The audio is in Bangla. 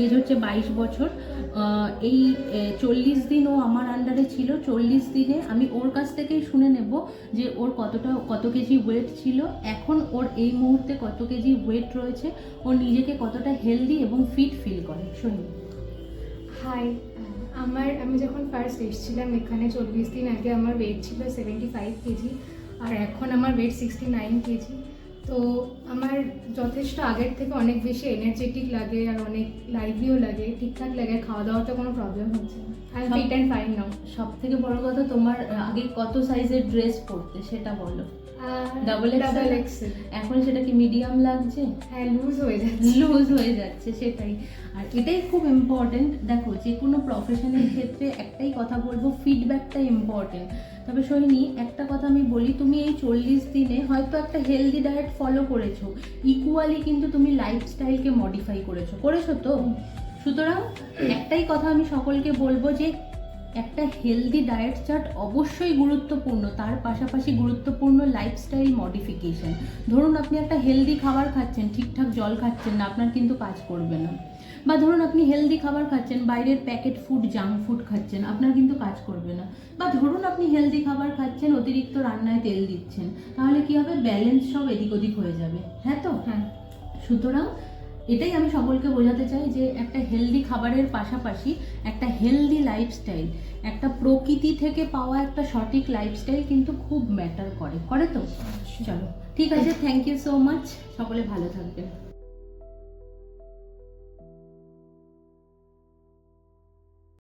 এজ হচ্ছে বাইশ বছর। এই চল্লিশ দিন ও আমার আন্ডারে ছিল। চল্লিশ দিনে আমি ওর কাছ থেকেই শুনে নেব যে ওর কতটা, কত কেজি ওয়েট ছিল। এখন ওর এই মুহূর্তে কত কেজি ওয়েট রয়েছে। ও নিজেকে কতটা হেলদি এবং ফিট ফিল করে। শুনি হাই আমার, আমি যখন ফার্স্ট এসেছিলাম এখানে চল্লিশ দিন আগে, আমার ওয়েট ছিল সেভেন্টি ফাইভ কেজি। আর এখন আমার ওয়েট সিক্সটি নাইন কেজি। তো আমার যথেষ্ট আগের থেকে অনেক বেশি এনার্জেটিক লাগে আর অনেক লাইভলিও লাগে ঠিকঠাক লাগে খাওয়া দাওয়াতে কোনো প্রবলেম হচ্ছে না। I fit and fine now সব থেকে বড় কথা তোমার আগে কত সাইজের ড্রেস পরতে সেটা বলো। XL? ডাবল এক্সেল এখন সেটা কি মিডিয়াম লাগছে? হ্যাঁ লুজ হয়ে যাচ্ছে। লুজ হয়ে যাচ্ছে সেটাই। আর এটাই খুব ইম্পর্টেন্ট দেখো যে কোনো প্রফেশনের ক্ষেত্রে একটাই কথা বলব ফিডব্যাকটা ইম্পর্টেন্ট তবে সোহিনী একটা কথা আমি বলি তুমি এই চল্লিশ দিনে হয়তো একটা হেলদি ডায়েট ফলো করেছ ইকুয়ালি কিন্তু তুমি লাইফস্টাইলকে মডিফাই করেছ। করেছ তো? সুতরাং একটাই কথা আমি সকলকে বলব যে, একটা হেলদি ডায়েট চার্ট অবশ্যই গুরুত্বপূর্ণ, তার পাশাপাশি গুরুত্বপূর্ণ লাইফস্টাইল মডিফিকেশন ধরুন আপনি একটা হেলদি খাবার খাচ্ছেন, ঠিকঠাক জল খাচ্ছেন না, আপনার কিন্তু কাজ করবে না। বা ধরুন আপনি হেলদি খাবার খাচ্ছেন বাইরের প্যাকেট ফুড জাঙ্ক ফুড খাচ্ছেন আপনার কিন্তু কাজ করবে না। বা ধরুন আপনি হেলদি খাবার খাচ্ছেন অতিরিক্ত রান্নায় তেল দিচ্ছেন তাহলে কি হবে? ব্যালেন্স সব এদিক ওদিক হয়ে যাবে হ্যাঁ তো? হ্যাঁ। সুতরাং এটাই আমি সকলকে বোঝাতে চাই যে একটা হেলদি খাবারের পাশাপাশি একটা হেলদি লাইফস্টাইল একটা প্রকৃতি থেকে পাওয়া একটা সঠিক লাইফস্টাইল কিন্তু খুব ম্যাটার করে করে তো? চলো ঠিক আছে থ্যাংক ইউ সো মাচ সকলে ভালো থাকবেন।